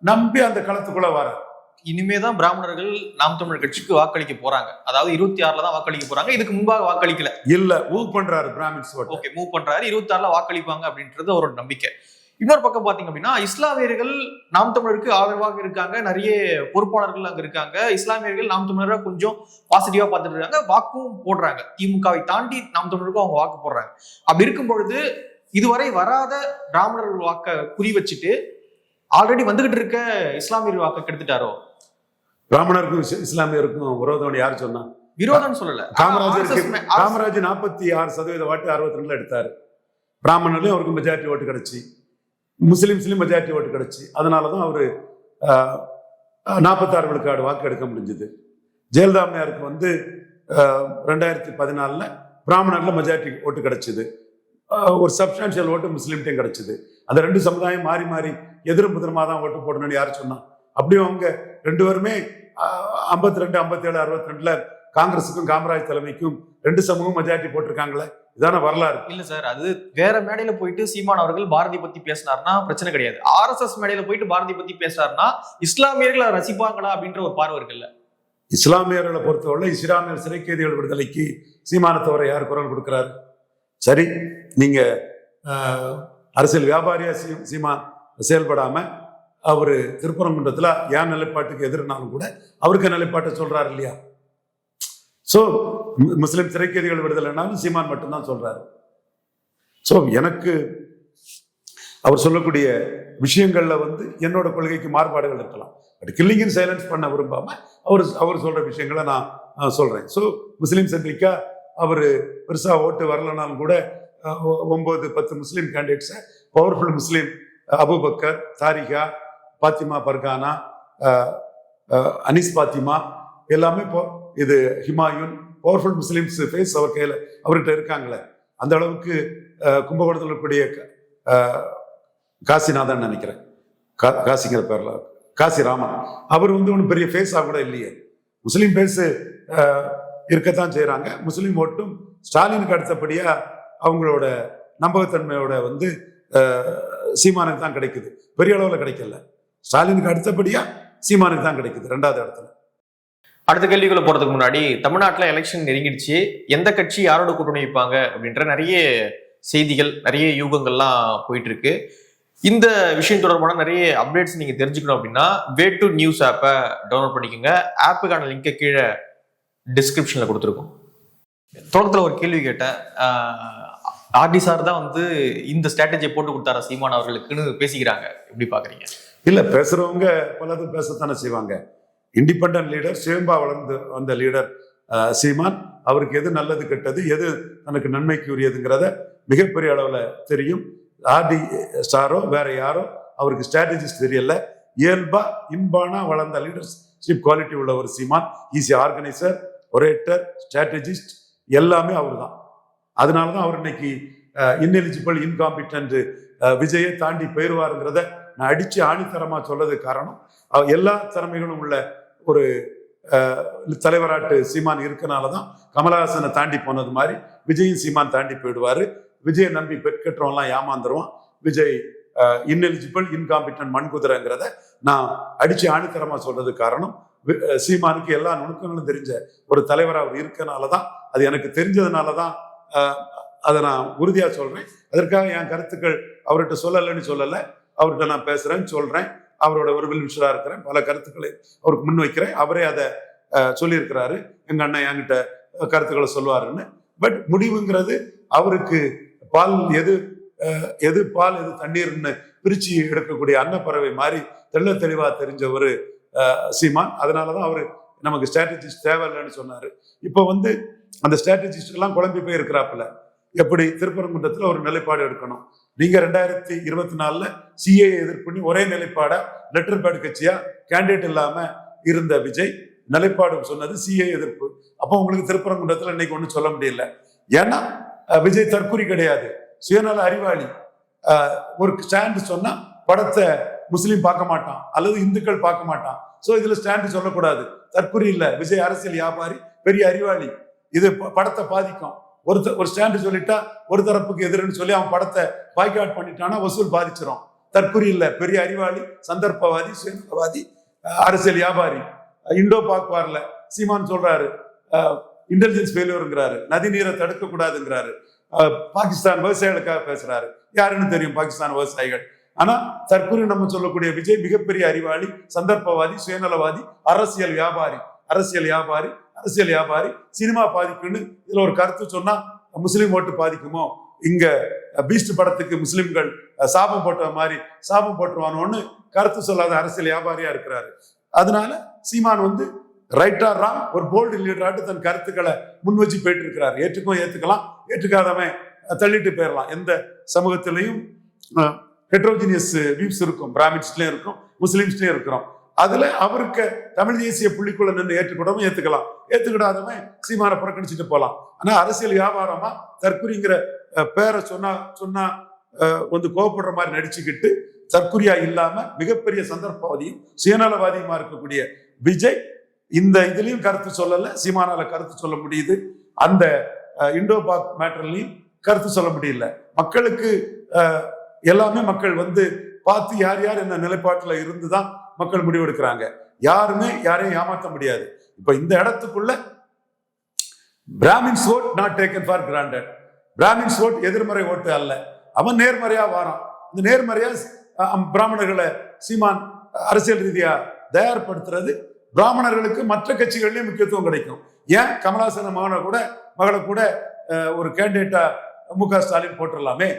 நம்பி அந்த களத்துக்குள்ள வரார். இனிமேதான் பிராமணர்கள் நாம் தமிழர் கட்சிக்கு வாக்களிக்க போறாங்க. அதாவது இருபத்தி ஆறுல தான் வாக்களிக்க போறாங்க. இதுக்கு முன்பாக வாக்களிக்கல. இல்ல மூவ் பண்றாரு பிராமின்ஸ் ஓகே மூவ் பண்றாரு. இருபத்தி ஆறுல வாக்களிப்பாங்க அப்படின்றது அவரோட நம்பிக்கை. இன்னொரு பக்கம் பாத்தீங்க அப்படின்னா இஸ்லாமியர்கள் நாம் தமிழருக்கு ஆதரவாக இருக்காங்க. நிறைய பொறுப்பாளர்கள் அங்க இருக்காங்க. இஸ்லாமியர்கள் நாம் தமிழரை கொஞ்சம் பாசிட்டிவா பார்த்துட்டு இருக்காங்க. வாக்கும் போடுறாங்க. திமுகவை தாண்டி நாம் தமிழருக்கும் அவங்க வாக்கு போடுறாங்க. அப்படி இருக்கும் பொழுது இதுவரை வராத பிராமணர்கள் வாக்க குறி வச்சுட்டு ஆல்ரெடி வந்துகிட்டு இருக்க இஸ்லாமியர் வாக்க கெடுத்துட்டாரோ? பிராமணருக்கும் இஸ்- இஸ்லாமியருக்கும் விரோதம் யார் சொன்னா? விரோதம் சொல்லல. மே- காமராஜ் நாற்பத்தி ஆறு சதவீத வாட்டு அறுபத்தி ரெண்டுல எடுத்தாரு. பிராமணர்லயும் அவருக்கு மெஜாரிட்டி ஓட்டு கிடைச்சி. முஸ்லீம்ஸ்லேயும் மெஜாரிட்டி ஓட்டு கிடைச்சி. அதனாலதான் அவர் நாற்பத்தாறு விழுக்காடு வாக்கு எடுக்க முடிஞ்சது. ஜெயலலிதாமையாருக்கு வந்து ரெண்டாயிரத்தி பதினாலில் பிராமணர்ல மெஜாரிட்டி ஓட்டு கிடச்சிது. ஒரு சப்ஸ்டான்ஷியல் ஓட்டு முஸ்லீம்கிட்டையும் கிடச்சிது. அந்த ரெண்டு சமுதாயம் மாறி மாறி எதிரும் புதிரமாக தான் ஓட்டு போடணும்னு யார் சொன்னா? அப்படியும் அவங்க ரெண்டு பேருமே ஐம்பத்தி ரெண்டு ஐம்பத்தி ஏழு அறுபத்தி ரெண்டுல காங்கிரஸுக்கும் காமராஜ் தலைமைக்கும் ரெண்டு சமூகம் மெஜாரிட்டி போட்டிருக்காங்களே. இதான வரலாறு. இல்ல சார் அது வேற மேடையில போயிட்டு சீமான் அவர்கள் பாரதி பத்தி பேசினார்னா பிரச்சனை கிடையாது. ஆர்எஸ்எஸ் மேடையில போயிட்டு பாரதி பத்தி பேசினார்னா இஸ்லாமியர்கள் ரசிப்பாங்களா அப்படின்ற ஒரு பார்வை இருக்குல்ல. இஸ்லாமியர்களை பொறுத்தவரை இஸ்லாமியர் சிறை கைதிகள் விடுதலைக்கு சீமான தவிர யார் குரல் கொடுக்கிறாரு? சரி நீங்க அரசியல் வியாபாரியா சீ சீமான் செயல்படாம அவரு திருப்பரங்குன்றத்துல என் நிலைப்பாட்டுக்கு எதிர்னாலும் கூட அவருக்கு நிலைப்பாட்டை சொல்றாரு இல்லையா? ஸோ முஸ்லிம் சிறைக்கதிகள் விடுதலைனாலும் சீமான் மட்டும்தான் சொல்றாரு. ஸோ எனக்கு அவர் சொல்லக்கூடிய விஷயங்கள்ல வந்து என்னோட கொள்கைக்கு மாறுபாடுகள் இருக்கலாம். பட் கில்லிங்கின் சைலன்ஸ் பண்ண விரும்பாம அவர் அவர் சொல்ற விஷயங்களை நான் சொல்றேன். ஸோ முஸ்லீம் சென்ட்ரிக்கா அவர் பெருசா ஓட்டு வரலனாலும் கூட ஒ- ஒன்பது பத்து முஸ்லீம் கேண்டிடேட்ஸை பவர்ஃபுல் முஸ்லீம் அபுபக்கர் தாரிகா பாத்திமா பர்கானா அனிஸ் பாத்திமா எல்லாமே இப்போ இது ஹிமாயுன் பவர்ஃபுல் முஸ்லீம்ஸ் ஃபேஸ் அவர் கையில் அவர்கிட்ட இருக்காங்களே. அந்த அளவுக்கு கும்பகோணத்தில் இருக்கக்கூடிய காசிநாதன் நினைக்கிறேன். கா- காசிங்கிற பேரில் காசி ராமன். அவர் வந்து ஒன்றும் பெரிய ஃபேஸாக கூட இல்லையே. முஸ்லீம் ஃபேஸ் இருக்கத்தான் செய்கிறாங்க முஸ்லீம் ஓட்டும் ஸ்டாலினுக்கு அடுத்தபடியாக அவங்களோட நம்பகத்தன்மையோட வந்து சீமானுக்கு தான் கிடைக்குது. பெரிய அளவில் கிடைக்கல. ஸ்டாலினுக்கு அடுத்தபடியாக சீமானுக்கு தான் கிடைக்குது ரெண்டாவது இடத்துல. அடுத்த கேள்விக்குள்ள போறதுக்கு முன்னாடி தமிழ்நாட்டில் எலெக்ஷன் நெருங்கிடுச்சு. எந்த கட்சி யாரோட கூட்டணி வைப்பாங்க அப்படின்ற நிறைய செய்திகள் நிறைய யூகங்கள்லாம் போயிட்டு இருக்கு இந்த விஷயம் தொடர்பான நிறைய அப்டேட்ஸ் நீங்க தெரிஞ்சுக்கணும் அப்படின்னா வே டு நியூஸ் ஆப்பை டவுன்லோட் பண்ணிக்கோங்க. ஆப்புக்கான லிங்கை கீழே டிஸ்கிரிப்ஷன்ல கொடுத்துருக்கோம். தொடக்கத்தில் ஒரு கேள்வி கேட்டேன். ஆர்டி சார் தான் வந்து இந்த ஸ்ட்ராட்டஜியை போட்டு கொடுத்தாரா சீமான் அவர்களுக்குன்னு பேசிக்கிறாங்க. எப்படி பாக்குறீங்க? இல்ல பேசுறவங்க பலதும் பேசத்தானே செய்வாங்க. இண்டிபெண்டன்ட் லீடர் சுயம்பா வளர்ந்து வந்த லீடர் சீமான். அவருக்கு எது நல்லது கெட்டது எது தனக்கு நன்மைக்கு உரியதுங்கிறத மிகப்பெரிய அளவில் தெரியும். ஆர்டி ஸ்டாரோ வேற யாரோ அவருக்கு ஸ்ட்ராட்டஜிஸ்ட் தெரியல. இயல்பா இன்பானா வளர்ந்த லீடர்ஷிப் குவாலிட்டி உள்ள ஒரு Seeman. Easy organiser orator strategist எல்லாமே அவர் தான் அதனால தான் அவர் இன்னைக்கு இன்எலிஜிபிள் இன்காம்பிட்டன்ட் விஜயை தாண்டி போயிடுவாருங்கிறத நான் அடிச்சு ஆணித்தரமாக சொல்றதுக்கு காரணம். எல்லா திறமைகளும் உள்ள ஒரு தலைவராட்டு சீமான் இருக்கனால தான் கமலஹாசனை தாண்டி போனது மாதிரி விஜயும் சீமான் தாண்டி போயிடுவாரு. விஜயை நம்பி பெற்கற்றவன்லாம் ஏமாந்துருவான். விஜய் இன்எலிஜிபிள் இன்காம்பிட்டன் மண்குதிரைங்கிறத நான் அடிச்சு ஆணித்தரமா சொல்றதுக்கு காரணம். வி- சீமானுக்கு எல்லா நுணுக்கங்களும் தெரிஞ்ச ஒரு தலைவர் அவர் இருக்கனால தான் அது எனக்கு தெரிஞ்சதுனால தான் அதை நான் உறுதியாக சொல்றேன். அதற்காக என் கருத்துக்கள் அவர்கிட்ட சொல்லலைன்னு சொல்லலை. அவர்கிட்ட நான் பேசுகிறேன்னு சொல்றேன். அவரோட உறவில் வில்விஷரா இருக்கிறேன். பல கருத்துக்களை அவருக்கு முன்வைக்கிறேன் அவரே அதை அஹ், சொல்லியிருக்கிறாரு. எங்க அண்ணன் என்கிட்ட கருத்துக்களை சொல்லுவாருன்னு. பட் முடிவுங்கிறது அவருக்கு பால் எது அஹ், எது பால் எது தண்ணீர்னு பிரிச்சு எடுக்கக்கூடிய அன்னப்பறவை மாதிரி தெள்ள தெளிவா தெரிஞ்ச ஒரு அஹ், சீமான். அதனாலதான் அவரு நமக்கு ஸ்ட்ராட்டஜிஸ்ட் தேவையில்லைன்னு சொன்னாரு. இப்போ வந்து அந்த ஸ்ட்ராட்டஜிஸ்ட் எல்லாம் குழம்பி போய் இருக்கிறாப்புல எப்படி திருப்பரங்குன்றத்துல ஒரு நிலைப்பாடு எடுக்கணும். நீங்க ரெண்டாயிரத்தி இருபத்தி நாலுல சிஏ பண்ணி ஒரே நிலைப்பாடா லெட்டர் பேட் கட்சியா? கேண்டிடேட் இல்லாம இருந்த விஜய் நிலைப்பாடு சொன்னது சிஏ எதிர்ப்பு. அப்போ உங்களுக்கு திருப்பரங்குன்றத்துல இன்னைக்கு ஒண்ணும் சொல்ல முடியல. ஏன்னா விஜய் தற்குறி கிடையாது. சுயநல அறிவாளி. ஒரு ஸ்டாண்ட் சொன்னா படத்தை முஸ்லீம் பார்க்க மாட்டான். அல்லது இந்துக்கள் பார்க்க மாட்டான். சோ இதுல ஸ்டாண்ட் சொல்லக்கூடாது. தற்குறி இல்ல. விஜய் அரசியல் வியாபாரி பெரிய அறிவாளி. இது ப- படத்தை பாதிக்கும். ஒரு ஒரு ஸ்டாண்டு சொல்லிட்டா ஒரு தரப்புக்கு எதிர்ன்னு சொல்லி அவன் படத்தை பாய்காட் பண்ணிட்டானா வசூல் பாதிச்சிரும். தற்குறி இல்ல பெரிய அறிவாளி சந்தர்ப்பவாதி சுயநலவாதி அரசியல் வியாபாரி. இண்டோ பாக் வார்ல சீமான் சொல்றாரு. இன்டெலிஜென்ஸ் ஃபெயிலியருங்கிறாரு நதி நீரை தடுக்க கூடாதுங்கிறாரு பாகிஸ்தான் விவசாயிகளுக்காக பேசுறாரு. யாருன்னு தெரியும் பாகிஸ்தான் விவசாயிகள். ஆனா தற்கொலை நம்ம சொல்லக்கூடிய விஜய் மிகப்பெரிய அறிவாளி சந்தர்ப்பவாதி சுயநலவாதி அரசியல் வியாபாரி. அரசியல் வியாபாரி அரசியல் வியாபாரி சினிமா பாதிக்குன்னு இதுல ஒரு கருத்து சொன்னா முஸ்லீம் ஓட்டு பாதிக்குமோ? இங்க பீஸ்ட் படத்துக்கு முஸ்லிம்கள் சாபம் போட்ட மாதிரி சாபம் போட்டுருவானோன்னு கருத்து சொல்லாத அரசியல் வியாபாரியா இருக்கிறாரு. அதனால சீமான் வந்து ரைட்டா ராங் ஒரு போல்டு லீடராட்டு தன் கருத்துக்களை முன் வச்சு போயிட்டு இருக்கிறார் ஏற்றுக்கும் ஏத்துக்கலாம் ஏற்றுக்காதவன் தள்ளிட்டு போயிடலாம் எந்த சமூகத்திலையும் ஹெட்ரோஜினியஸ் வியூஸ் இருக்கும் பிராமின்ஸ்லயும் இருக்கும் முஸ்லிம்ஸ்லயும் இருக்கிறோம். அதுல அவருக்கு தமிழ் தேசிய புள்ளிக்குள்ள நின்று ஏற்றுக்கூடவும் ஏத்துக்கலாம். ஏத்துக்கிடாதவன் சீமான புறக்கணிச்சுட்டு போலாம். ஆனா அரசியல் வியாபாரமா தற்குறிங்கிற பேரை சொன்னா சொன்னா வந்து கோவப்படுற மாதிரி நடிச்சுக்கிட்டு தற்குறியா இல்லாம மிகப்பெரிய சந்தர்ப்பவாதியும் சுயநலவாதியுமா இருக்கக்கூடிய விஜய் இந்த இதுலயும் கருத்து சொல்லல சீமானால கருத்து சொல்ல முடியுது. அந்த இண்டோ பாக் மேட்டர்லையும் கருத்து சொல்ல முடியல. மக்களுக்கு எல்லாமே மக்கள் வந்து பார்த்து யார் யார் என்ன நிலைப்பாட்டுல இருந்துதான் மக்கள் முடிவெடுக்கிறாங்க. யாருமே யாரையும் ஏமாத்த முடியாது. இப்ப இந்த இடத்துக்குள்ள Brahmins vote not taken for granted Brahmins vote எதிர்மறை ஓட்டு அல்ல. அவன் நேர்மறையா வாரான். இந்த நேர்மறையா பிராமணர்களை சீமான் அரசியல் ரீதியா தயார்படுத்துறது பிராமணர்களுக்கு மற்ற கட்சிகள்லயும் முக்கியத்துவம் கிடைக்கும். ஏன்? கமலாசன மகனை கூட மகளை கூட ஒரு கேண்டிடேட்டா மு க ஸ்டாலின் போட்டுடலாமே.